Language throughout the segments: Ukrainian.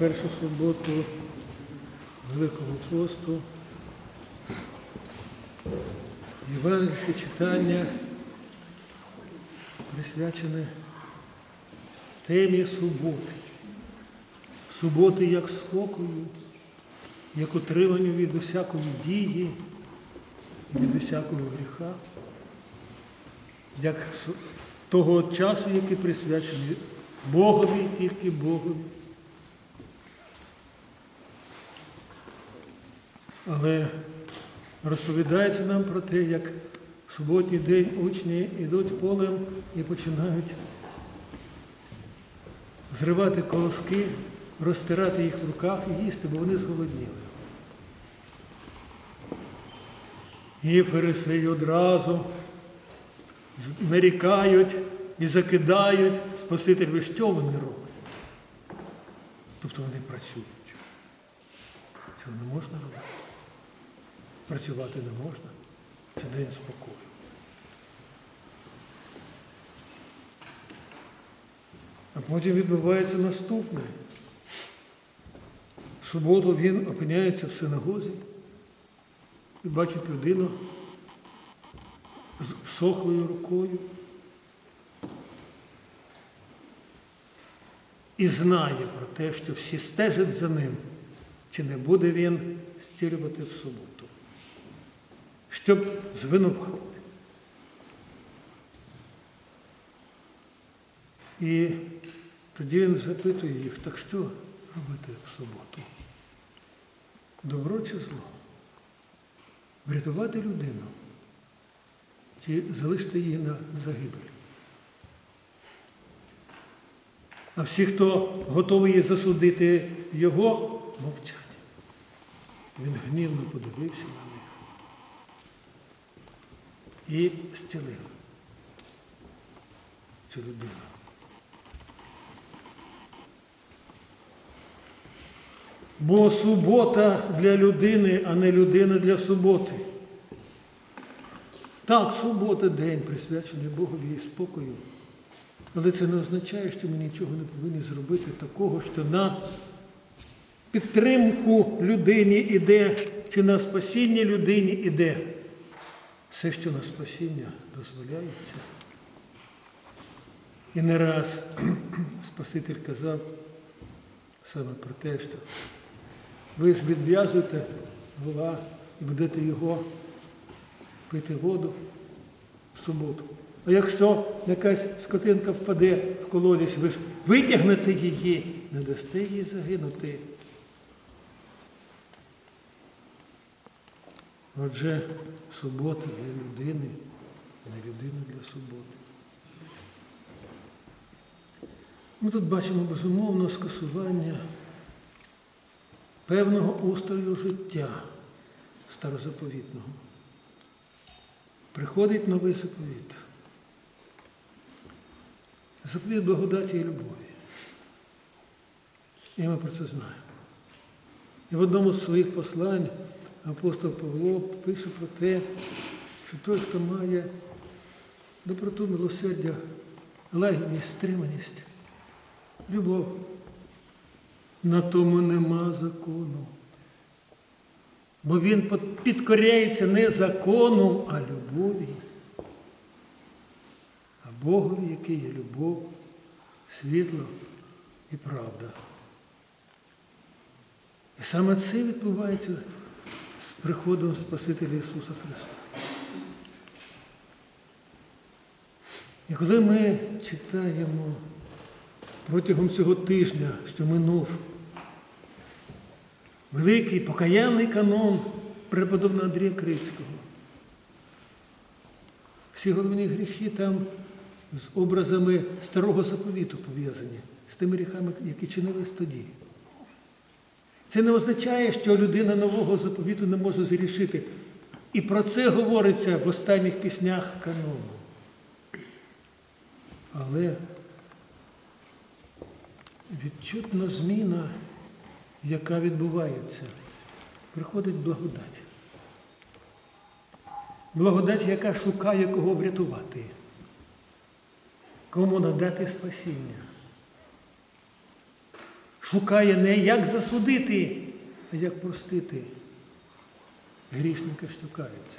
першу суботу Великого посту. Євангельське читання присвячене темі суботи. Суботи як спокою, як утриманню від усякої дії і від усякого гріха, як того часу, який присвячений Богові, тільки Богові. Але розповідається нам про те, як в суботній день учні йдуть полем і починають зривати колоски, розтирати їх в руках і їсти, бо вони зголодніли. І фарисеї одразу нарікають і закидають Спасителю, що вони роблять. Тобто вони працюють. Цього не можна робити. Працювати не можна. Це день спокою. А потім відбувається наступне. В суботу він опиняється в синагозі і бачить людину з всохлою рукою. І знає про те, що всі стежать за ним, чи не буде він зцілювати в суботу, щоб звинуватити. І тоді він запитує їх, так що робити в суботу? Добро чи зло? Врятувати людину? Чи залишити її на загибель? А всі, хто готовий засудити його, мовчать. Він гнівно подивився на і зцілив цю людину. Бо субота для людини, а не людина для суботи. Так, субота день присвячений Богові і спокою. Але це не означає, що ми нічого не повинні зробити такого, що на підтримку людині іде, чи на спасіння людині іде. Все, що на спасіння дозволяється. І не раз Спаситель казав саме про те, що ви ж відв'язуєте вола і будете його пити воду в суботу. А якщо якась скотинка впаде в колодязь, ви ж витягнете її, не дасте їй загинути. Отже, субота для людини, не людина для суботи. Ми тут бачимо безумовно скасування певного устрою життя старозаповітного. Приходить новий заповіт. Заповіт благодаті і любові. І ми про це знаємо. І в одному з своїх послань апостол Павло пише про те, що той, хто має доброту, милосердя, лагідність, стриманість, любов, на тому нема закону. Бо він підкоряється не закону, а любові. А Богові, який є любов, світло і правда. І саме це відбувається приходом Спасителя Ісуса Христа. І коли ми читаємо протягом цього тижня, що минув, великий покаянний канон преподобного Андрія Крицького. Всі головні гріхи там з образами старого заповіту пов'язані, з тими гріхами, які чинились тоді. Це не означає, що людина нового заповіту не може зрішити. І про це говориться в останніх піснях канону. Але відчутна зміна, яка відбувається, приходить благодать. Благодать, яка шукає кого врятувати, кому надати спасіння. Шукає не як засудити, а як простити грішника, що кається.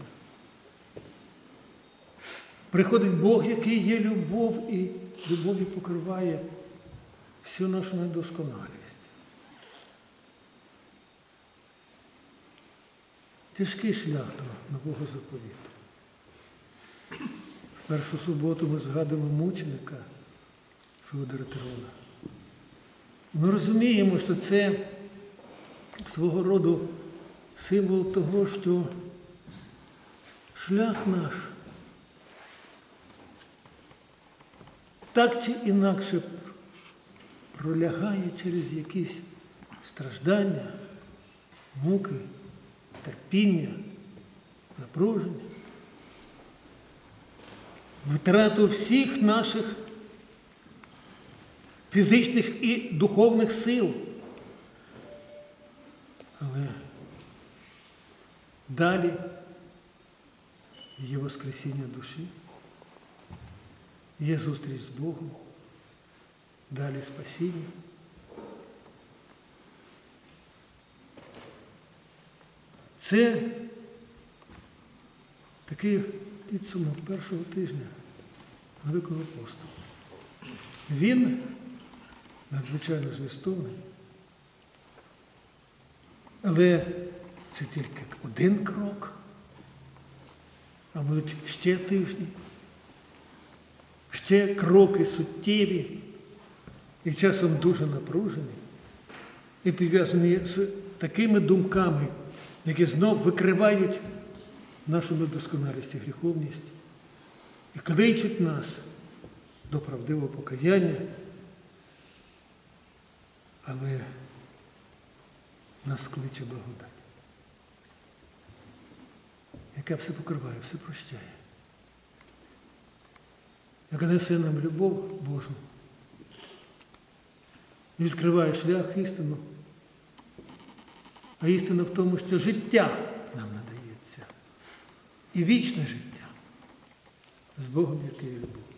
Приходить Бог, який є любов, і любов'ю покриває всю нашу недосконалість. Тяжкий шлях до нового заповіту. В першу суботу ми згадуємо мученика Феодора Тирона. Ми розуміємо, що це свого роду символ того, що шлях наш так чи інакше пролягає через якісь страждання, муки, терпіння, напруження, втрату всіх наших фізичних і духовних сил. Але далі є Воскресіння душі, є зустріч з Богом, далі спасіння. Це такий підсумок першого тижня Великого посту. Він надзвичайно змістовний, але це тільки один крок, а будуть ще тижні, ще кроки суттєві і часом дуже напружені, і пов'язані з такими думками, які знов викривають нашу недосконалість і гріховність і кличуть нас до правдивого покаяння, але нас кличе благодать, яка все покриває, все прощає, яка несе нам любов Божу і відкриває шлях істину. А істина в тому, що життя нам надається. І вічне життя з Богом, який любов.